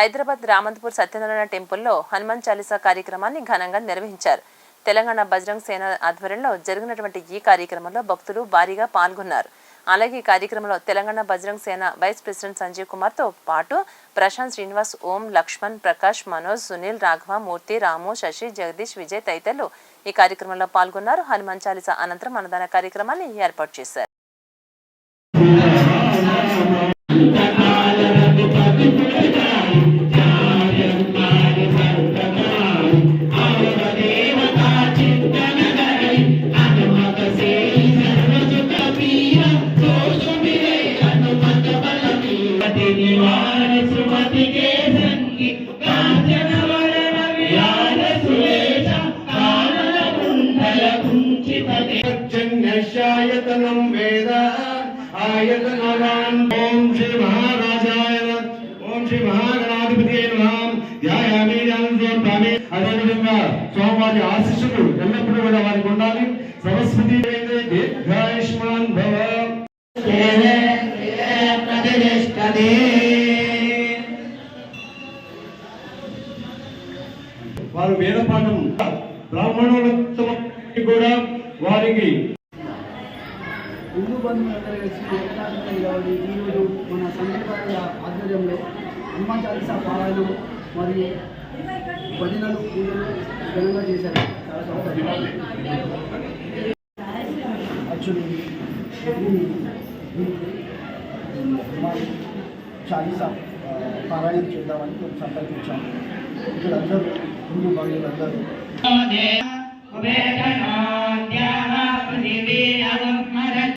హైదరాబాద్ రామంతపూర్ సత్యనారాయణ టెంపుల్లో హనుమాన్ చాలీసా కార్యక్రమాన్ని ఘనంగా నిర్వహించారు. తెలంగాణ బజరంగ్ సేన ఆధ్వర్యంలో జరిగినటువంటి ఈ కార్యక్రమంలో భక్తులు భారీగా పాల్గొన్నారు. అలాగే ఈ కార్యక్రమంలో తెలంగాణ బజరంగ్ సేన వైస్ ప్రెసిడెంట్ సంజీవ్ కుమార్తో పాటు ప్రశాంత్ శ్రీనివాస్ ఓం లక్ష్మణ్ ప్రకాష్ మనోజ్ సునీల్ రాఘవ మూర్తి రాము శశి జగదీష్ విజయ్ తదితరులు ఈ కార్యక్రమంలో పాల్గొన్నారు. హనుమాన్ చాలీసా అనంతరం అన్నదాన కార్యక్రమాన్ని ఏర్పాటు చేశారు. జన్యశాయతనం వేద ఆయతనవాన్ ఓం శ్రీ మహారాజాయ ఓం శ్రీ మహాగణాధిపతి ధ్యాయామి ధ్యానం అదేవిధంగా స్వామివారి ఆశిస్సులు ఎల్లప్పుడూ కూడా వారికి ఉండాలి సరస్వతి దీర్ఘాయుష్మాన్ భవ వారు వేద పాఠం బ్రాహ్మణోత్తమ కూడా వారికి హిందూ బంధువులందరూ కలిసి ఈరోజు మన సంఘటన ఆధ్వర్యంలో హనుమాన్ చాలీసా పారాయణం మరియు భజనలు పూజలు ఘనంగా చేశారు. చాలా సంతోషం. చాలీస ఆ, పారాయణం చేద్దామని కొంచెం సంకల్పించాము ఇక్కడ అందరూ హిందూ బంధువులందరూ